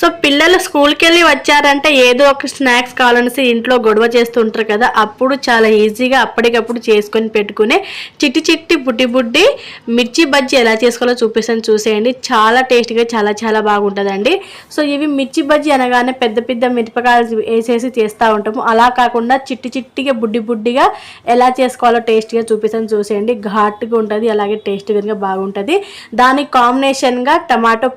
So పిల్లలు స్కూల్కి వెళ్ళి వచ్చారంటే ఏదో ఒక స్నాక్స్ కావాలనేసి ఇంట్లో గొడవ చేస్తుంటారు కదా అప్పుడు చాలా ఈజీగా అప్పటికప్పుడు చేసుకొని పెట్టుకునే చిట్టి చిట్టి బుడ్డి బుడ్డి మిర్చి బజ్జీ ఎలా చేసుకోవాలో చూపిస్తాను చూసేయండి. చాలా టేస్టీగా చాలా చాలా బాగుంటుందండి. సో ఇవి మిర్చి బజ్జీ అనగానే పెద్ద పెద్ద మిరపకాయలు వేసేసి చేస్తూ ఉంటాము. అలా కాకుండా చిట్టి చిట్టిగా బుడ్డి బుడ్డిగా ఎలా చేసుకోవాలో టేస్ట్గా చూపిస్తాను చూసేయండి. ఘాటుగా ఉంటుంది అలాగే టేస్టీగా బాగుంటుంది. దానికి కాంబినేషన్గా టమాటో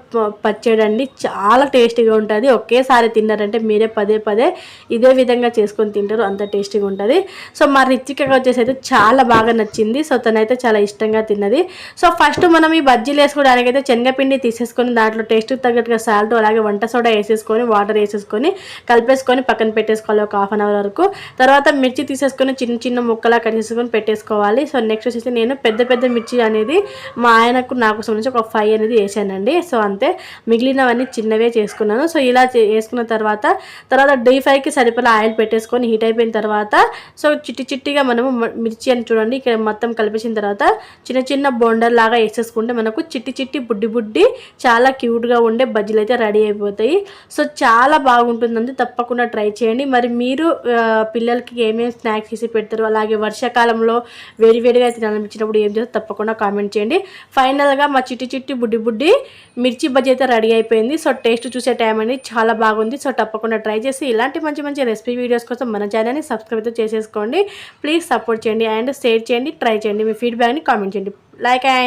పచ్చడి అండి చాలా టేస్ట్ టేస్టీగా ఉంటుంది. ఒకేసారి తిన్నారంటే మీరే పదే పదే ఇదే విధంగా చేసుకొని తింటారు. అంత టేస్టీగా ఉంటుంది. సో మా రిచికగా వచ్చేసి అయితే చాలా బాగా నచ్చింది. సో తనైతే చాలా ఇష్టంగా తిన్నది. సో ఫస్ట్ మనం ఈ బజ్జీలు వేసుకోవడానికి అయితే శనగపిండి తీసేసుకొని దాంట్లో టేస్ట్ తగ్గట్టుగా సాల్ట్ అలాగే వంట సోడా వేసేసుకొని వాటర్ వేసేసుకొని కలిపేసుకొని పక్కన పెట్టేసుకోవాలి ఒక హాఫ్ అన్ అవర్ వరకు. తర్వాత మిర్చి తీసేసుకొని చిన్న చిన్న ముక్కలా కట్ చేసుకొని పెట్టేసుకోవాలి. సో నెక్స్ట్ వచ్చేసి నేను పెద్ద పెద్ద మిర్చి అనేది మా ఆయనకు నాకు సంబంధించి ఒక ఫైవ్ అనేది వేసానండి. సో అంతే. మిగిలినవన్నీ చిన్నవే చేసుకున్నాను వేసుకున్నాను. సో ఇలా వేసుకున్న తర్వాత తర్వాత డీ ఫ్రైకి సరిపడా ఆయిల్ పెట్టేసుకొని హీట్ అయిపోయిన తర్వాత సో చిట్టి చిట్టిగా మనము మిర్చి అని చూడండి ఇక్కడ మొత్తం కలిపేసిన తర్వాత చిన్న చిన్న బొండర్ లాగా వేసేసుకుంటే మనకు చిట్టి చిట్టి బుడ్డి బుడ్డి చాలా క్యూట్గా ఉండే బజ్జీలు అయితే రెడీ అయిపోతాయి. సో చాలా బాగుంటుందండి. తప్పకుండా ట్రై చేయండి. మరి మీరు పిల్లలకి ఏమేమి స్నాక్స్ చేసి పెడతారు అలాగే వర్షాకాలంలో వేడివేడిగా తినాలనిపించినప్పుడు ఏం చేస్తారు తప్పకుండా కామెంట్ చేయండి. ఫైనల్గా మా చిట్టి చిట్టి బుడ్డి బుడ్డి మిర్చి బజ్జీ అయితే రెడీ అయిపోయింది. సో టేస్ట్ చూసి చూసే టైం అనేది చాలా బాగుంది. సో తప్పకుండా ట్రై చేసి ఇలాంటి మంచి మంచి రెసిపీ వీడియోస్ కోసం మన ఛానల్ని సబ్స్క్రైబ్ అయితే చేసేసుకోండి. ప్లీజ్ సపోర్ట్ చేయండి అండ్ షేర్ చేయండి ట్రై చేయండి. మీ ఫీడ్బ్యాక్ని కామెంట్ చేయండి. Like and